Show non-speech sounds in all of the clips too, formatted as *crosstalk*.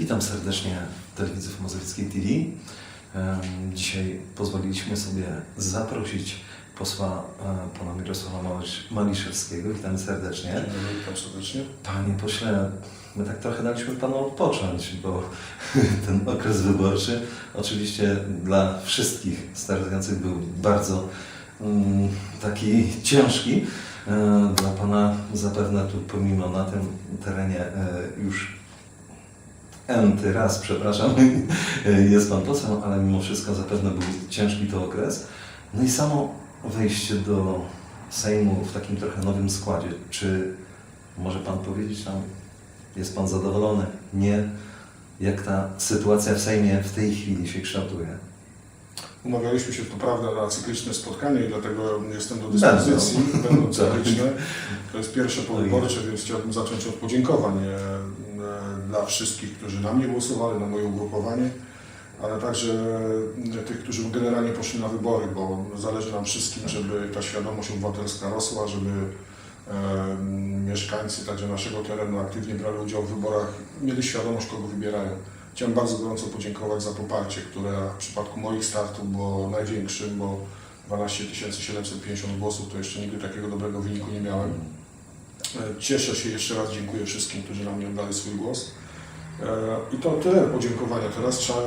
Witam serdecznie telewidzów Mazowieckiej TV. Dzisiaj pozwoliliśmy sobie zaprosić posła e, pana Mirosława Malisz- Maliszewskiego. Witam serdecznie. Witam serdecznie. Panie pośle, my tak trochę daliśmy panu odpocząć, bo *laughs* ten okres wyborczy oczywiście dla wszystkich startujących był bardzo mm, taki ciężki. E, Dla pana zapewne tu pomimo na tym terenie e, już enty raz, przepraszam, *laughs* jest pan posłem, ale mimo wszystko zapewne był ciężki to okres. No i samo wejście do Sejmu w takim trochę nowym składzie. Czy może Pan powiedzieć nam, jest Pan zadowolony? Nie? Jak ta sytuacja w Sejmie w tej chwili się kształtuje? Umawialiśmy się, to prawda, na cykliczne spotkanie i dlatego jestem do dyspozycji. Będą *laughs* cykliczne. To jest pierwsze powyborcze, więc chciałbym zacząć od podziękowań dla wszystkich, którzy na mnie głosowali, na moje ugrupowanie, ale także e, tych, którzy generalnie poszli na wybory, bo zależy nam wszystkim, żeby ta świadomość obywatelska rosła, żeby e, mieszkańcy także naszego terenu aktywnie brali udział w wyborach, mieli świadomość, kogo wybierają. Chciałem bardzo gorąco podziękować za poparcie, które w przypadku moich startów było największym, bo 12 750 głosów to jeszcze nigdy takiego dobrego wyniku nie miałem. E, Cieszę się, jeszcze raz dziękuję wszystkim, którzy na mnie oddali swój głos. E, I to tyle podziękowania. Teraz trzeba...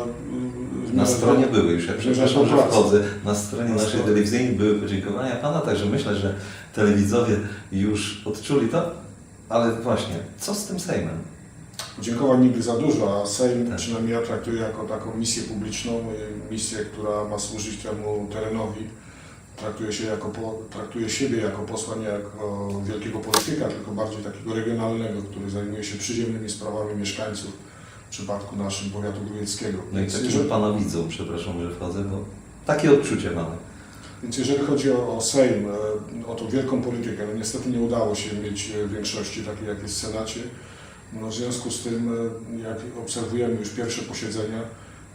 w Na stronie były już, ja przepraszam, że wchodzę, na stronie Na naszej stronie. telewizyjnej były podziękowania Pana, także myślę, że telewidzowie już odczuli to. Ale właśnie, co z tym Sejmem? Podziękowań nigdy za dużo, a Sejm Tak. przynajmniej ja traktuję jako taką misję publiczną, misję, która ma służyć temu terenowi. Traktuję, się jako po, traktuję siebie jako posła nie jako wielkiego polityka, tylko bardziej takiego regionalnego, który zajmuje się przyziemnymi sprawami mieszkańców, w przypadku naszym powiatu grójeckiego. No i tak, jeżeli- że Pana widzą, przepraszam, że wchodzę, bo takie odczucie mamy. Więc jeżeli chodzi o, o Sejm, e, o tą wielką politykę, no niestety nie udało się mieć e, większości takiej, jak jest w Senacie. No w związku z tym, e, jak obserwujemy już pierwsze posiedzenia,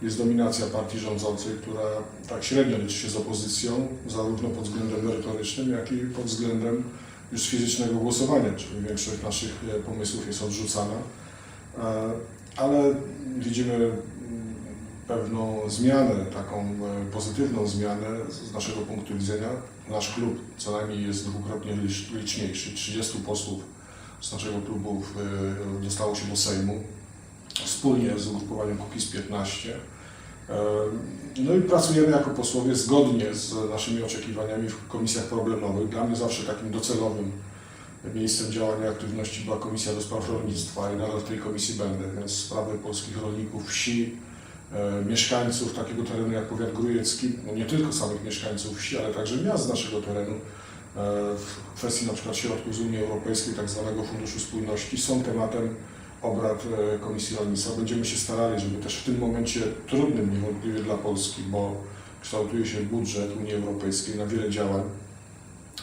jest dominacja partii rządzącej, która tak średnio liczy się z opozycją, zarówno pod względem merytorycznym, jak i pod względem już fizycznego głosowania, czyli większość naszych e, pomysłów jest odrzucana. E, Ale widzimy mm, pewną zmianę, taką e, pozytywną zmianę z naszego punktu widzenia. Nasz klub co najmniej jest dwukrotnie licz- liczniejszy. 30 posłów z naszego klubu dostało się do Sejmu wspólnie z ugrupowaniem Kukiz 15. E, No i pracujemy jako posłowie zgodnie z naszymi oczekiwaniami w komisjach problemowych. Dla mnie zawsze takim docelowym miejscem działania aktywności była Komisja do Spraw Rolnictwa i nadal w tej komisji będę, więc sprawy polskich rolników, wsi, mieszkańców takiego terenu jak powiat grójecki, no nie tylko samych mieszkańców wsi, ale także miast z naszego terenu, e, w kwestii na przykład środków z Unii Europejskiej, tak zwanego Funduszu Spójności, są tematem obrad e, Komisji Rolnictwa. Będziemy się starali, żeby też w tym momencie trudnym niewątpliwie dla Polski, bo kształtuje się budżet Unii Europejskiej na wiele działań.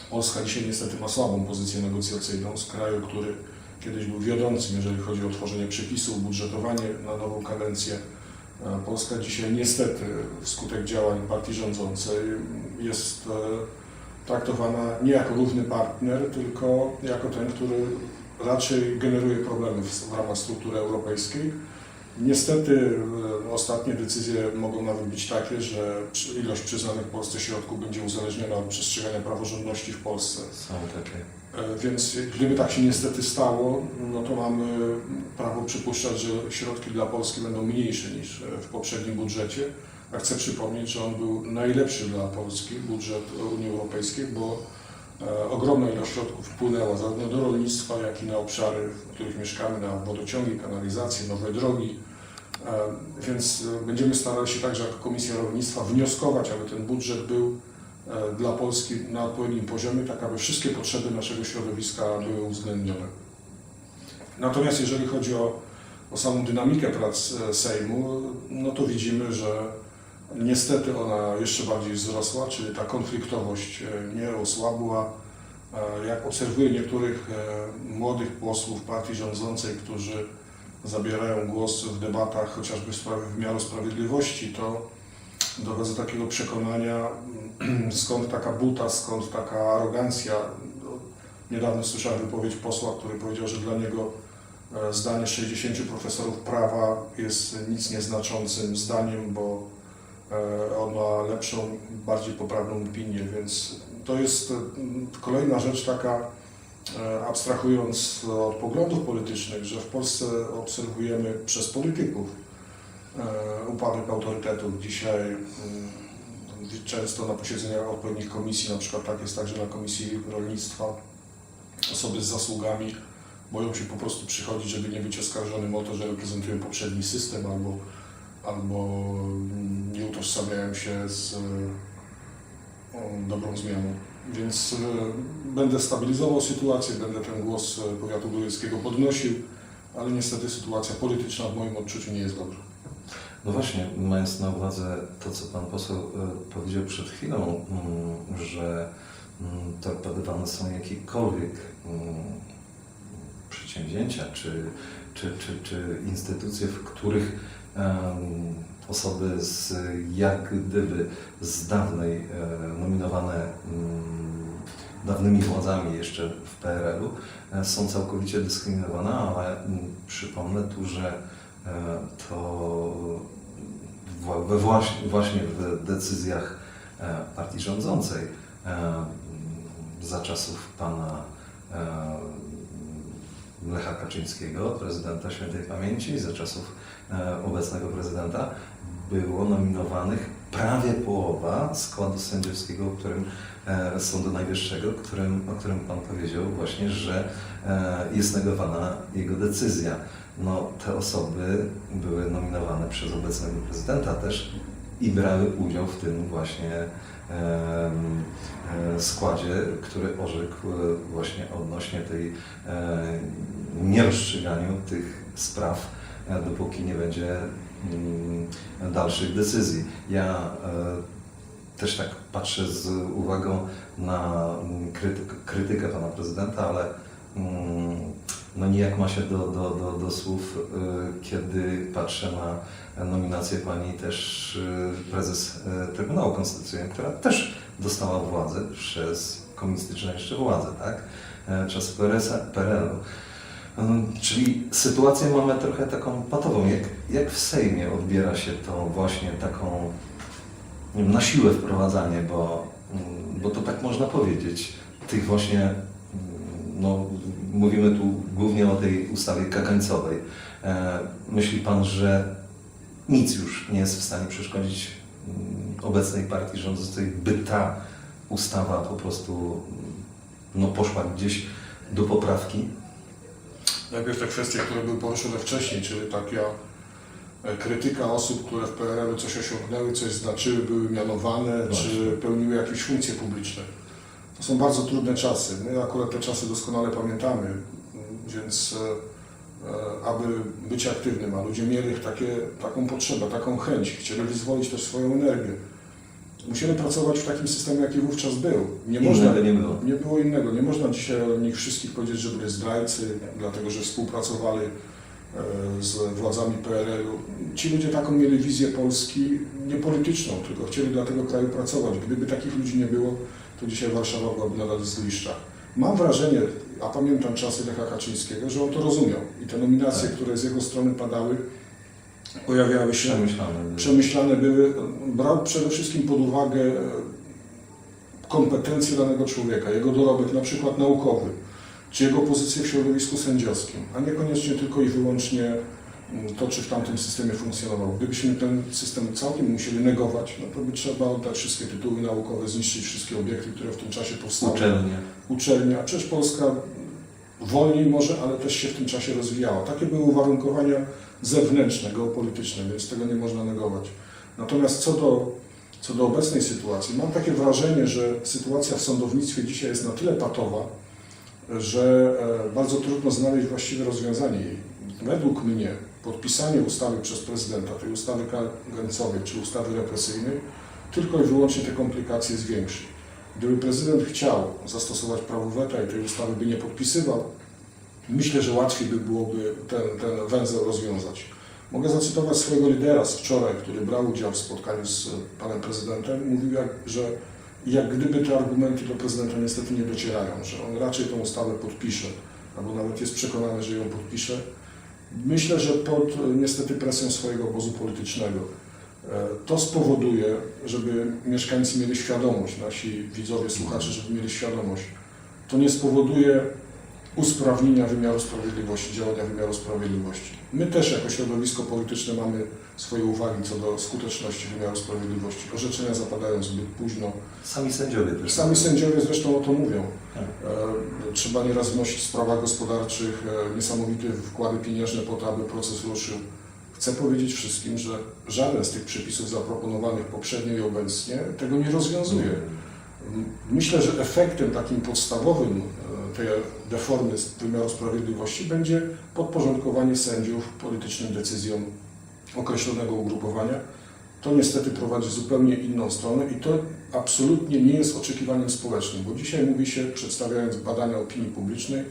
Polska dzisiaj niestety ma słabą pozycję negocjacyjną z kraju, który kiedyś był wiodącym, jeżeli chodzi o tworzenie przepisów, budżetowanie na nową kadencję. E, Polska dzisiaj niestety wskutek działań partii rządzącej jest e, traktowana nie jako równy partner, tylko jako ten, który raczej generuje problemy w, ramach struktury europejskiej. Niestety e, ostatnie decyzje mogą nawet być takie, że ilość przyznanych Polsce środków będzie uzależniona od przestrzegania praworządności w Polsce. Są takie. E, Więc gdyby tak się niestety stało, no to mamy prawo przypuszczać, że środki dla Polski będą mniejsze niż w poprzednim budżecie. A chcę przypomnieć, że on był najlepszy dla Polski, budżet Unii Europejskiej, bo ogromna ilość środków wpłynęła zarówno do rolnictwa, jak i na obszary, w których mieszkamy, na wodociągi, kanalizacje, nowe drogi. E, Więc e, będziemy starali się także jako Komisja Rolnictwa wnioskować, aby ten budżet był e, dla Polski na odpowiednim poziomie, tak aby wszystkie potrzeby naszego środowiska były uwzględnione. Natomiast jeżeli chodzi o, o samą dynamikę prac e, Sejmu, no to widzimy, że niestety ona jeszcze bardziej wzrosła, czyli ta konfliktowość e, nie osłabła. E, Jak obserwuję niektórych e, młodych posłów partii rządzącej, którzy zabierają głos w debatach chociażby w sprawie wymiaru sprawiedliwości, to dochodzę do takiego przekonania, *clears throat* skąd taka buta, skąd taka arogancja. No, Niedawno słyszałem wypowiedź posła, który powiedział, że dla niego Zdanie 60 profesorów prawa jest nic nieznaczącym zdaniem, bo lepszą, bardziej poprawną opinię, więc to jest mm, kolejna rzecz taka, e, abstrahując od poglądów politycznych, że w Polsce obserwujemy przez polityków e, upadek autorytetów. Dzisiaj mm, często na posiedzeniach odpowiednich komisji, na przykład tak jest także na Komisji Rolnictwa, osoby z zasługami boją się po prostu przychodzić, żeby nie być oskarżonym o to, że reprezentują poprzedni system albo, albo nie utożsamiają się z e, dobrą zmianą. Więc e, będę stabilizował sytuację, będę ten głos e, powiatu górskiego podnosił, ale niestety sytuacja polityczna w moim odczuciu nie jest dobra. No właśnie, mając na uwadze to, co Pan poseł powiedział przed chwilą, mm, że mm, torpedowane są jakiekolwiek mm, przedsięwzięcia czy, czy, czy, czy instytucje, w których osoby z jak gdyby z dawnej nominowane mm, dawnymi władzami jeszcze w PRL-u e, są całkowicie dyskryminowane, ale mm, przypomnę tu, że e, to we właśnie, w decyzjach e, partii rządzącej za czasów pana Lecha Kaczyńskiego, prezydenta świętej pamięci, za czasów e, obecnego prezydenta było nominowanych prawie połowa składu sędziowskiego, o którym e, Sądu Najwyższego, którym, o którym Pan powiedział właśnie, że e, jest negowana jego decyzja. No, te osoby były nominowane przez obecnego prezydenta też i brały udział w tym właśnie e, składzie, który orzekł e, właśnie odnośnie tej e, nierozstrzyganiu tych spraw, dopóki nie będzie mm, dalszych decyzji. Ja też tak patrzę z uwagą na mm, krytyk, krytykę pana prezydenta, ale mm, no nijak ma się do, do, do, do słów, y, kiedy patrzę na nominację pani też y, prezes y, Trybunału Konstytucyjnego, która też dostała władzę przez komunistyczne jeszcze władze, tak? E, PRS-a- PRL-u. Mm, Czyli sytuację mamy trochę taką patową. Jak, jak w Sejmie odbiera się to właśnie taką nie na siłę wprowadzanie, bo, mm, bo to tak można powiedzieć, tych właśnie, mm, no mówimy tu głównie o tej ustawie kagańcowej. E, Myśli Pan, że nic już nie jest w stanie przeszkodzić mm, obecnej partii rządzącej, by ta ustawa po prostu mm, no, poszła gdzieś do poprawki? Najpierw te kwestie, które były poruszone wcześniej, czyli taka e, krytyka osób, które w PRL-u coś osiągnęły, coś znaczyły, były mianowane, Właśnie. czy pełniły jakieś funkcje publiczne. To są bardzo trudne czasy. My akurat te czasy doskonale pamiętamy, więc e, e, aby być aktywnym, a ludzie mieli takie, taką potrzebę, taką chęć, chcieli wyzwolić też swoją energię. Musieli pracować w takim systemie, jaki wówczas był. Nie można, nie było. nie było innego. Nie można dzisiaj o nich wszystkich powiedzieć, że byli zdrajcy, dlatego że współpracowali e, z władzami PRL-u. Ci ludzie taką mieli wizję Polski nie polityczną, tylko chcieli dla tego kraju pracować. Gdyby takich ludzi nie było, to dzisiaj Warszawa byłaby nadal w zgliszczach. Mam wrażenie, a pamiętam czasy Lecha Kaczyńskiego, że on to rozumiał i te nominacje, Tak. które z jego strony padały, pojawiały się Przemyślane. przemyślane były, brał przede wszystkim pod uwagę e, kompetencje danego człowieka, jego dorobek na przykład naukowy, czy jego pozycję w środowisku sędziowskim, a niekoniecznie tylko i wyłącznie to, czy w tamtym systemie funkcjonował. Gdybyśmy ten system całkiem musieli negować, no to by trzeba oddać wszystkie tytuły naukowe, zniszczyć wszystkie obiekty, które w tym czasie powstały Uczelnie. uczelnia. Przecież Polska wolniej może, ale też się w tym czasie rozwijała. Takie były uwarunkowania zewnętrzne, geopolityczne, więc tego nie można negować. Natomiast co do, co do obecnej sytuacji, mam takie wrażenie, że sytuacja w sądownictwie dzisiaj jest na tyle patowa, że e, bardzo trudno znaleźć właściwe rozwiązanie jej. Według mnie podpisanie ustawy przez prezydenta, tej ustawy kagańcowej czy ustawy represyjnej, tylko i wyłącznie te komplikacje zwiększy. Gdyby prezydent chciał zastosować prawo weta i tej ustawy by nie podpisywał, myślę, że łatwiej by byłoby ten, ten węzeł rozwiązać. Mogę zacytować swojego lidera z wczoraj, który brał udział w spotkaniu z panem prezydentem. Mówił, jak, że jak gdyby te argumenty do prezydenta niestety nie docierają, że on raczej tą ustawę podpisze, albo nawet jest przekonany, że ją podpisze, Myślę, że pod niestety presją swojego obozu politycznego e, to spowoduje, żeby mieszkańcy mieli świadomość, nasi widzowie, słuchacze, żeby mieli świadomość, to nie spowoduje usprawnienia wymiaru sprawiedliwości, działania wymiaru sprawiedliwości. My też jako środowisko polityczne mamy swoje uwagi co do skuteczności wymiaru sprawiedliwości. Orzeczenia zapadają zbyt późno. Sami sędziowie też. Sami sędziowie zresztą o to mówią. Tak. E, Trzeba nieraz wnosić w sprawach gospodarczych e, niesamowite wkłady pieniężne po to, aby proces ruszył. Chcę powiedzieć wszystkim, że żaden z tych przepisów zaproponowanych poprzednio i obecnie tego nie rozwiązuje. Myślę, że efektem takim podstawowym e, tej deformy wymiaru sprawiedliwości będzie podporządkowanie sędziów politycznym decyzjom określonego ugrupowania. To niestety prowadzi zupełnie inną stronę i to absolutnie nie jest oczekiwaniem społecznym, bo dzisiaj mówi się, przedstawiając badania opinii publicznej,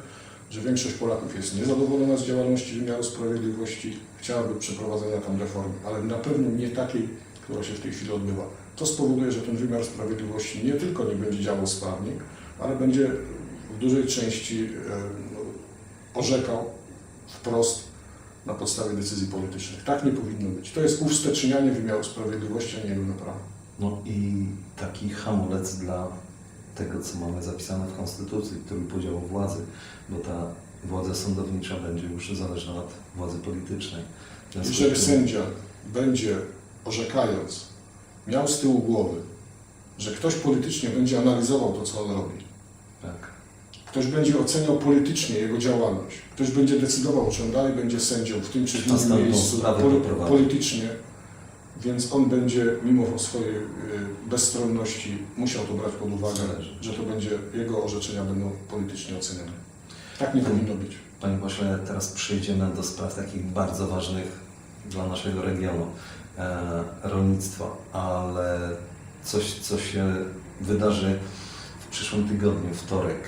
że większość Polaków jest niezadowolona z działalności wymiaru sprawiedliwości, chciałaby przeprowadzenia tam reformy, ale na pewno nie takiej, która się w tej chwili odbywa. To spowoduje, że ten wymiar sprawiedliwości nie tylko nie będzie działał sprawnie, ale będzie w dużej części e, no, orzekał wprost na podstawie decyzji politycznych. Tak nie powinno być. To jest uwstecznianie wymiaru sprawiedliwości, a nie jego naprawa. No i taki hamulec dla tego, co mamy zapisane w Konstytucji, trójpodziału władzy, bo ta władza sądownicza będzie już zależna od władzy politycznej. Jeżeli tym- sędzia będzie orzekając, miał z tyłu głowy, że ktoś politycznie będzie analizował to, co on robi, Tak. Ktoś będzie oceniał politycznie jego działalność, ktoś będzie decydował, czy on dalej będzie sędzią w tym czy w innym miejscu poprowadzi. politycznie, więc on będzie mimo swojej y, bezstronności musiał to brać pod uwagę, że to będzie jego orzeczenia będą politycznie oceniane. Tak nie powinno być. Panie pośle, teraz przejdziemy do spraw takich bardzo ważnych dla naszego regionu, e, rolnictwa, ale coś, co się wydarzy w przyszłym tygodniu, wtorek,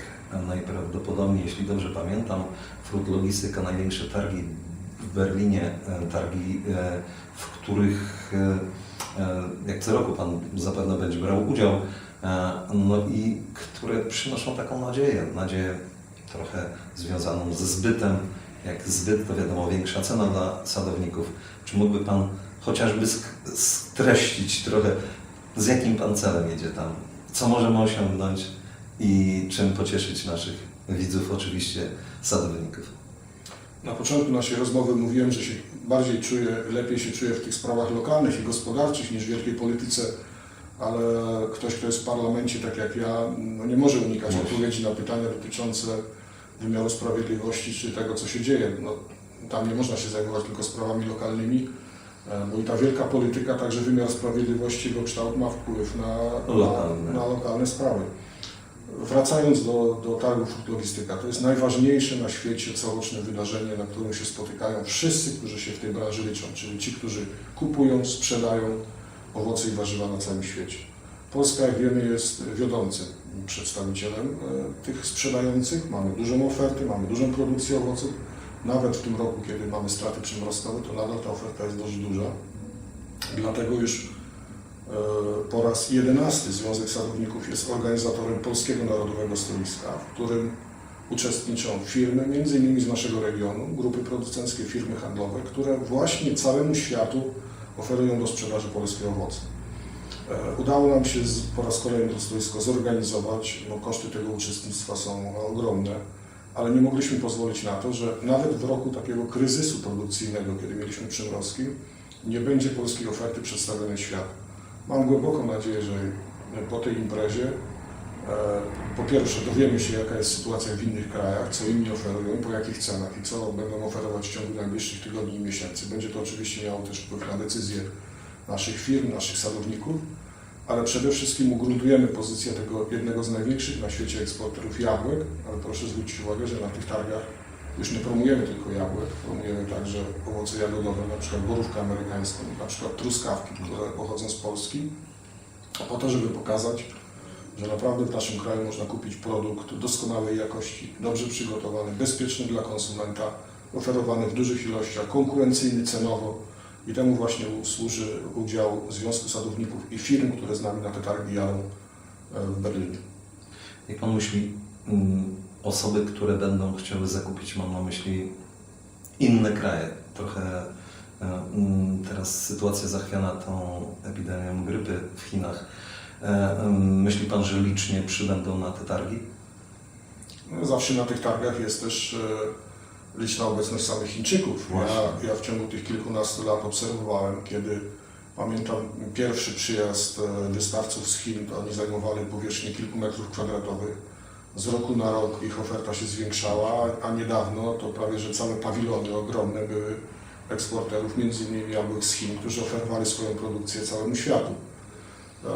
najprawdopodobniej, jeśli dobrze pamiętam, Fruit Logistyka, największe targi w Berlinie, e, targi, e, w których e, jak co roku Pan zapewne będzie brał udział, no i które przynoszą taką nadzieję, nadzieję trochę związaną ze zbytem. Jak zbyt, to wiadomo, większa cena dla sadowników. Czy mógłby Pan chociażby streścić trochę, z jakim Pan celem jedzie tam? Co możemy osiągnąć i czym pocieszyć naszych widzów, oczywiście sadowników? Na początku naszej rozmowy mówiłem, że się bardziej czuję, lepiej się czuję w tych sprawach lokalnych i gospodarczych niż w wielkiej polityce, ale ktoś, kto jest w parlamencie, tak jak ja, no nie może unikać odpowiedzi na pytania dotyczące wymiaru sprawiedliwości czy tego, co się dzieje. No, tam nie można się zajmować tylko sprawami lokalnymi, e, bo i ta wielka polityka, także wymiar sprawiedliwości, jego kształt ma wpływ na, na, na lokalne sprawy. Wracając do, do targów Logistyka, to jest najważniejsze na świecie coroczne wydarzenie, na którym się spotykają wszyscy, którzy się w tej branży liczą, czyli ci, którzy kupują, sprzedają owoce i warzywa na całym świecie. Polska, jak wiemy, jest wiodącym przedstawicielem e, tych sprzedających. Mamy dużą ofertę, mamy dużą produkcję owoców. Nawet w tym roku, kiedy mamy straty przymrozkowe, to nadal ta oferta jest dość duża. Dlatego już po raz jedenasty Związek Sadowników jest organizatorem Polskiego Narodowego Stoiska, w którym uczestniczą firmy, między innymi z naszego regionu, grupy producenckie, firmy handlowe, które właśnie całemu światu oferują do sprzedaży polskie owoce. E, Udało nam się po raz kolejny to stoisko zorganizować, bo koszty tego uczestnictwa są ogromne, ale nie mogliśmy pozwolić na to, że nawet w roku takiego kryzysu produkcyjnego, kiedy mieliśmy przymrozki, nie będzie polskiej oferty przedstawionej światu. Mam głęboką nadzieję, że po tej imprezie e, po pierwsze dowiemy się, jaka jest sytuacja w innych krajach, co inni oferują, po jakich cenach i co będą oferować w ciągu najbliższych tygodni i miesięcy. Będzie to oczywiście miało też wpływ na decyzje naszych firm, naszych sadowników, ale przede wszystkim ugruntujemy pozycję tego jednego z największych na świecie eksporterów jabłek, ale proszę zwrócić uwagę, że na tych targach już nie promujemy tylko jabłek, promujemy także owoce jagodowe, na przykład borówkę amerykańską, na przykład truskawki, które pochodzą z Polski, po to, żeby pokazać, że naprawdę w naszym kraju można kupić produkt doskonałej jakości, dobrze przygotowany, bezpieczny dla konsumenta, oferowany w dużych ilościach, konkurencyjny cenowo i temu właśnie służy udział Związku Sadowników i firm, które z nami na te targi jadą e, w Berlinie. Jak Pan myśli, osoby, które będą chciały zakupić, mam na myśli inne kraje. Trochę e, mm, teraz sytuacja zachwiana tą epidemią grypy w Chinach. E, Myśli Pan, że licznie przybędą na te targi? No, Zawsze na tych targach jest też e, liczna obecność samych Chińczyków. Ja, ja w ciągu tych kilkunastu lat obserwowałem, kiedy pamiętam pierwszy przyjazd wystawców z Chin, to oni zajmowali powierzchnię kilku metrów kwadratowych. Z roku na rok ich oferta się zwiększała, a niedawno to prawie że całe pawilony ogromne były eksporterów, między innymi jabłek z Chin, którzy oferowali swoją produkcję całemu światu. E,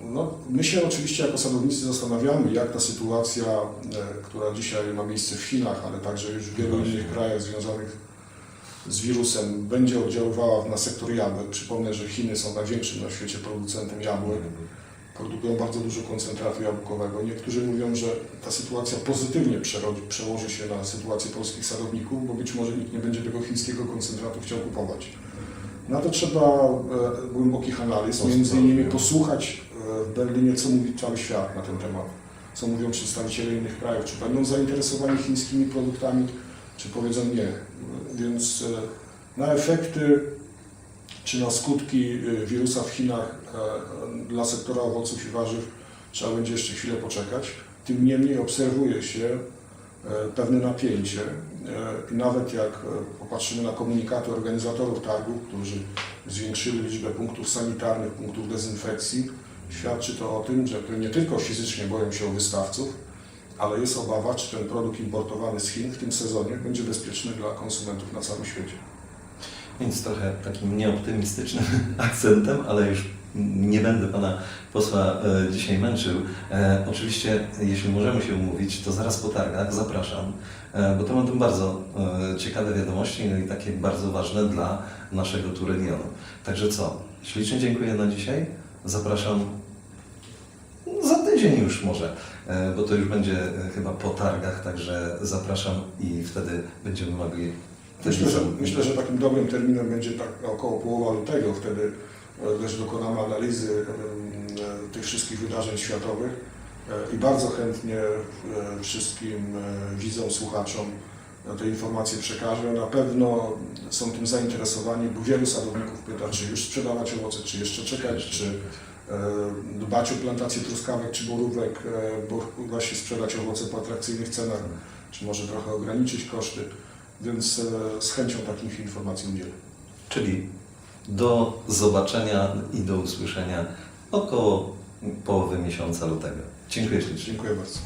No, my się oczywiście jako sadownicy zastanawiamy, jak ta sytuacja, e, która dzisiaj ma miejsce w Chinach, ale także już w wielu innych krajach związanych z wirusem, będzie oddziaływała na sektor jabłek. Przypomnę, że Chiny są największym na świecie producentem jabłek. Produkują bardzo dużo koncentratu jabłkowego. Niektórzy mówią, że ta sytuacja pozytywnie przerodzi, przełoży się na sytuację polskich sadowników, bo być może nikt nie będzie tego chińskiego koncentratu chciał kupować. Na to trzeba e, głębokich analiz, między innymi posłuchać e, w Berlinie, co mówi cały świat na ten temat, co mówią przedstawiciele innych krajów, czy będą zainteresowani chińskimi produktami, czy powiedzą nie. Więc e, na efekty czy na skutki e, wirusa w Chinach dla sektora owoców i warzyw trzeba będzie jeszcze chwilę poczekać. Tym niemniej obserwuje się e, pewne napięcie e, i nawet jak e, popatrzymy na komunikaty organizatorów targów, którzy zwiększyli liczbę punktów sanitarnych, punktów dezynfekcji, świadczy to o tym, że nie tylko fizycznie boją się o wystawców, ale jest obawa, czy ten produkt importowany z Chin w tym sezonie będzie bezpieczny dla konsumentów na całym świecie. Więc trochę takim nieoptymistycznym *laughs* akcentem, ale już nie będę pana posła e, dzisiaj męczył. E, oczywiście, jeśli możemy się umówić, to zaraz po targach zapraszam, e, bo to będą bardzo ciekawe wiadomości no i takie bardzo ważne dla naszego tu regionu. Także co? Ślicznie dziękuję na dzisiaj. Zapraszam za tydzień już może, bo to już będzie chyba po targach, także zapraszam i wtedy będziemy mogli Myślę, że, myślę, że takim dobrym terminem będzie tak około połowa lutego, wtedy e, też dokonamy analizy e, tych wszystkich wydarzeń światowych e, i bardzo chętnie wszystkim widzom, słuchaczom te informacje przekażę. Na pewno są tym zainteresowani, bo wielu sadowników pyta, czy już sprzedawać owoce, czy jeszcze czekać, czy dbać o plantację truskawek czy borówek, bo właśnie sprzedać owoce po atrakcyjnych cenach, czy może trochę ograniczyć koszty. Więc e, z chęcią takich informacji udzielę. Czyli do zobaczenia i do usłyszenia około połowy miesiąca lutego. Dziękuję ślicznie. Dziękuję bardzo.